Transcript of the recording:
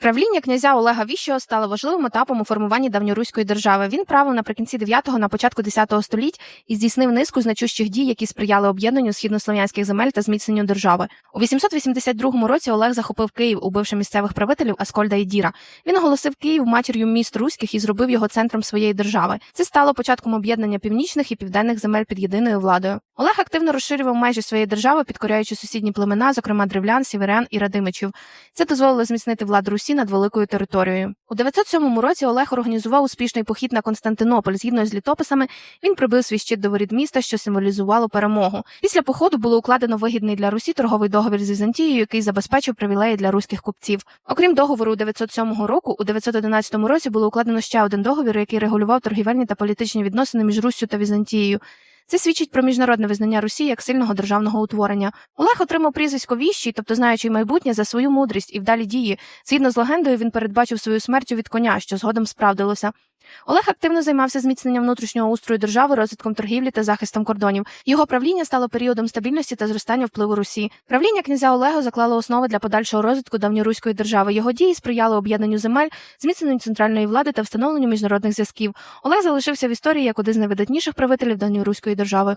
Правління князя Олега Віщого стало важливим етапом у формуванні давньоруської держави. Він правив наприкінці 9-го, на початку 10-го століть і здійснив низку значущих дій, які сприяли об'єднанню східнослов'янських земель та зміцненню держави. У 882 році Олег захопив Київ, убивши місцевих правителів Аскольда і Діра. Він оголосив Київ матір'ю міст руських і зробив його центром своєї держави. Це стало початком об'єднання північних і південних земель під єдиною владою. Олег активно розширював межі своєї держави, підкоряючи сусідні племена, зокрема древлян, сіверян і радимичів. Це дозволило зміцнити владу Русі над великою територією. У 907 році Олег організував успішний похід на Константинополь. Згідно з літописами, він прибив свій щит до воріт міста, що символізувало перемогу. Після походу було укладено вигідний для Русі торговий договір з Візантією, який забезпечив привілеї для руських купців. Окрім договору 907 року, у 911 році було укладено ще один договір, який регулював торгівельні та політичні відносини між Руссю та Візантією. Це свідчить про міжнародне визнання Русі як сильного державного утворення. Олег отримав прізвисько віщий, тобто знаючи майбутнє за свою мудрість і вдалі дії. Згідно з легендою, він передбачив свою смертю від коня, що згодом справдилося. Олег активно займався зміцненням внутрішнього устрою держави, розвитком торгівлі та захистом кордонів. Його правління стало періодом стабільності та зростання впливу Русі. Правління князя Олега заклало основи для подальшого розвитку давньоруської держави. Його дії сприяли об'єднанню земель, зміцненню центральної влади та встановленню міжнародних зв'язків. Олег залишився в історії як один з найвидатніших правителів давньоруської держави.